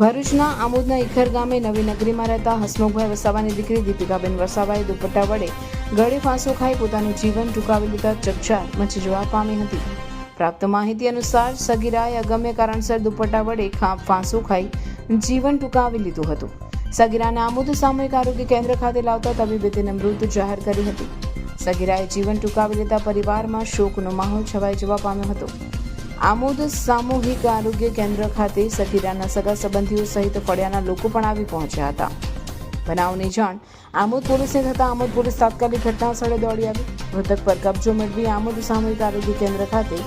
ભરૂચના આમોદના ઇખર ગામે નવી નગરીમાં રહેતા હસમુખભાઈ વસાવાની દીકરી દીપિકાબેન વસાવાએ દુપટ્ટા વડે ગળે ફાંસો ખાઈ પોતાનું જીવન ટૂંકાવી લીધા ચકચાર, મચી જવા પામી હતી. પ્રાપ્ત માહિતી અનુસાર સગીરાએ અગમ્ય કારણસર દુપટ્ટા વડે ફાંસો ખાઈ જીવન ટૂંકાવી લીધું હતું. સગીરાને આમોદ સામૂહિક આરોગ્ય કેન્દ્ર ખાતે લાવતા તબીબે તેને મૃત જાહેર કરી હતી. સગીરાએ જીવન ટૂંકાવી લેતા પરિવારમાં શોકનો માહોલ છવાઈ જવા પામ્યો હતો. આમોદ સામૂહિક આરોગ્ય કેન્દ્ર ખાતે સગીરાના સગા સંબંધીઓ સહિત ફળિયાના લોકો પણ આવી પહોંચ્યા હતા. બનાવની જાણ આમોદ પોલીસને થતાં આમોદ પોલીસ તાત્કાલિક ઘટના સ્થળે દોડી આવી. મૃતક પર કબજો મેળવી આમોદ સામૂહિક આરોગ્ય કેન્દ્ર ખાતે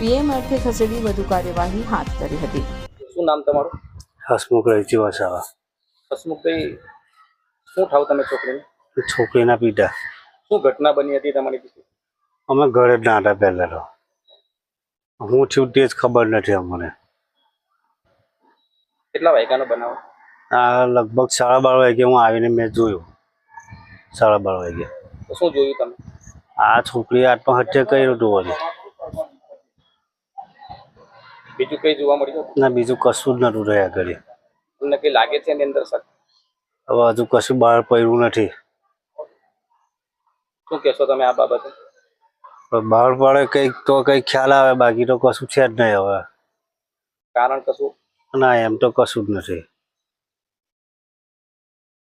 પીએમ અર્થે ખસેડી વધુ કાર્યવાહી હાથ ધરી હતી. શું નામ તમારું? હસમુખ રહીજી વસાવા હસમુખભાઈ શું થાવ તમે છોકરીને? છોકરીના પિતા શું ઘટના બની હતી તમારી અમે ઘરે જ ના હતા પહેલા તો હું થયું તે જ ખબર નથી અમને. કેટલા વાગ્યાનો બનાવ? આ લગભગ સાડા બાર વાગે હું આવીને મેં જોયું. સાડા બાર વાગે શું જોયું તમે? આ છોકરી આત્મહત્યા કર્યું હતું વળી. બીજું કઈ જોવા મળ્યું? ના બીજું કશું જ નતું રહ્યા ઘડી તમને કઈ લાગે છે એની અંદર સર? હવે હજુ કશું બહાર પડ્યું નથી. શું કહેશો તમે આ બાબતે? પણ બહાર પડે કંઈક તો કંઈક ખ્યાલ આવે બાકી તો કશું છે જ નહીં હવે. કારણ કશું? ના એમ તો કશું જ નથી.